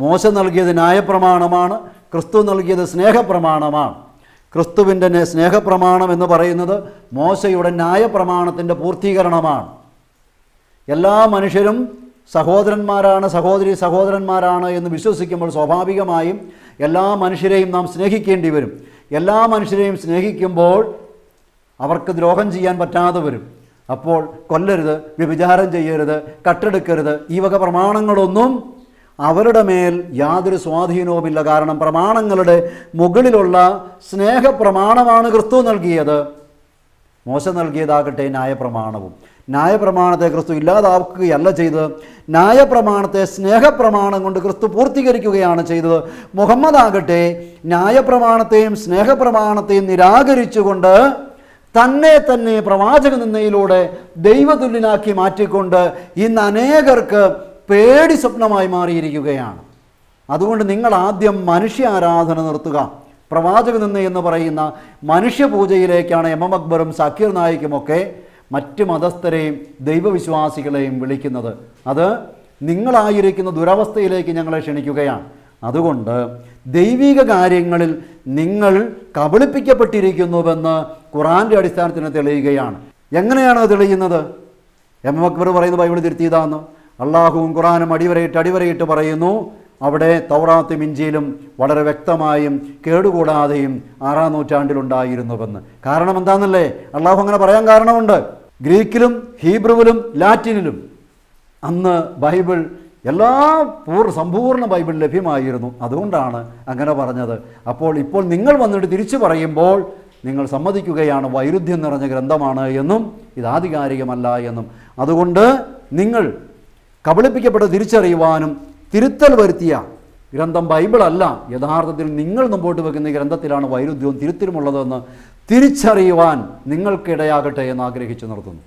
മോശ നൽകിയത് ന്യായപ്രമാണമാണ് ക്രിസ്തു നൽകിയത് സ്നേഹപ്രമാണമാണ്. ക്രിസ്തുവിന്റെ സ്നേഹപ്രമാണം എന്ന് പറയുന്നത് മോശയുടെ ന്യായപ്രമാണത്തിന്റെ പൂർത്തീകരണമാണ്. എല്ലാ മനുഷ്യരും സഹോദരന്മാരാണ് സഹോദരി സഹോദരന്മാരാണ് എന്ന് വിശ്വസിക്കുമ്പോൾ സ്വാഭാവികമായും എല്ലാ മനുഷ്യരെയും നാം സ്നേഹിക്കേണ്ടി വരും. എല്ലാ മനുഷ്യരെയും സ്നേഹിക്കുമ്പോൾ അവർക്ക് ദ്രോഹം ചെയ്യാൻ പറ്റാതെ വരും. അപ്പോൾ കൊല്ലരുത് വ്യഭിചാരം ചെയ്യരുത് കട്ടെടുക്കരുത് ഈ വക പ്രമാണങ്ങളൊന്നും അവരുടെ മേൽ യാതൊരു സ്വാധീനവുമില്ല. കാരണം പ്രമാണങ്ങളുടെ മുകളിലുള്ള സ്നേഹപ്രമാണമാണ് ക്രിസ്തു നൽകിയത്. മോശം നൽകിയതാകട്ടെ ന്യായപ്രമാണവും. ന്യായപ്രമാണത്തെ ക്രിസ്തു ഇല്ലാതാക്കുകയല്ല ചെയ്തത്. ന്യായപ്രമാണത്തെ സ്നേഹപ്രമാണം കൊണ്ട് ക്രിസ്തു പൂർത്തീകരിക്കുകയാണ് ചെയ്തത്. മുഹമ്മദ് ആകട്ടെ ന്യായപ്രമാണത്തെയും സ്നേഹപ്രമാണത്തെയും നിരാകരിച്ചുകൊണ്ട് തന്നെ തന്നെ പ്രവാചക നിന്നയിലൂടെ ദൈവതുല്യനാക്കി മാറ്റിക്കൊണ്ട് ഇന്ന് അനേകർക്ക് പേടി സ്വപ്നമായി മാറിയിരിക്കുകയാണ്. അതുകൊണ്ട് നിങ്ങൾ ആദ്യം മനുഷ്യ ആരാധന നിർത്തുക. പ്രവാചക നിന്ന എന്ന് പറയുന്ന മനുഷ്യപൂജയിലേക്കാണ് എം എം അക്ബറും സക്കീർ നായിക്കുമൊക്കെ മറ്റ് മതസ്ഥരെയും ദൈവവിശ്വാസികളെയും വിളിക്കുന്നത്. അത് നിങ്ങളായിരിക്കുന്ന ദുരവസ്ഥയിലേക്ക് ഞങ്ങളെ ക്ഷണിക്കുകയാണ്. അതുകൊണ്ട് ദൈവിക കാര്യങ്ങളിൽ നിങ്ങൾ കബളിപ്പിക്കപ്പെട്ടിരിക്കുന്നുവെന്ന് ഖുറാന്റെ അടിസ്ഥാനത്തിന് തെളിയുകയാണ്. എങ്ങനെയാണ് തെളിയുന്നത്? എം എം അക്ബർ പറയുന്ന ബൈബിൾ തിരുത്തിയതാന്ന്. അള്ളാഹുവും ഖുറാനും അടിവരയിട്ട് അടിവരയിട്ട് പറയുന്നു. അവിടെ തൗറാത്തും ഇഞ്ചിയിലും വളരെ വ്യക്തമായും കേടുകൂടാതെയും ആറാം നൂറ്റാണ്ടിലുണ്ടായിരുന്നുവെന്ന്. കാരണം എന്താണെന്നല്ലേ അള്ളാഹു അങ്ങനെ പറയാൻ കാരണമുണ്ട്. ഗ്രീക്കിലും ഹീബ്രുവിലും ലാറ്റിനിലും അന്ന് ബൈബിൾ എല്ലാ പൂർ സമ്പൂർണ ബൈബിൾ ലഭ്യമായിരുന്നു. അതുകൊണ്ടാണ് അങ്ങനെ പറഞ്ഞത്. അപ്പോൾ ഇപ്പോൾ നിങ്ങൾ വന്നിട്ട് തിരിച്ചു പറയുമ്പോൾ നിങ്ങൾ സമ്മതിക്കുകയാണ് വൈരുദ്ധ്യം നിറഞ്ഞ ഗ്രന്ഥമാണ് എന്നും ഇത് ആധികാരികമല്ല എന്നും. അതുകൊണ്ട് നിങ്ങൾ കബളിപ്പിക്കപ്പെട്ട് തിരിച്ചറിയുവാനും തിരുത്തൽ വരുത്തിയ ഗ്രന്ഥം ബൈബിളല്ല. യഥാർത്ഥത്തിൽ നിങ്ങൾ മുമ്പോട്ട് വെക്കുന്ന ഗ്രന്ഥത്തിലാണ് വൈരുദ്ധ്യവും തിരുത്തലുമുള്ളതെന്ന് തിരിച്ചറിയുവാൻ നിങ്ങൾക്കിടയാകട്ടെ എന്ന് ആഗ്രഹിച്ചു നിർത്തുന്നു.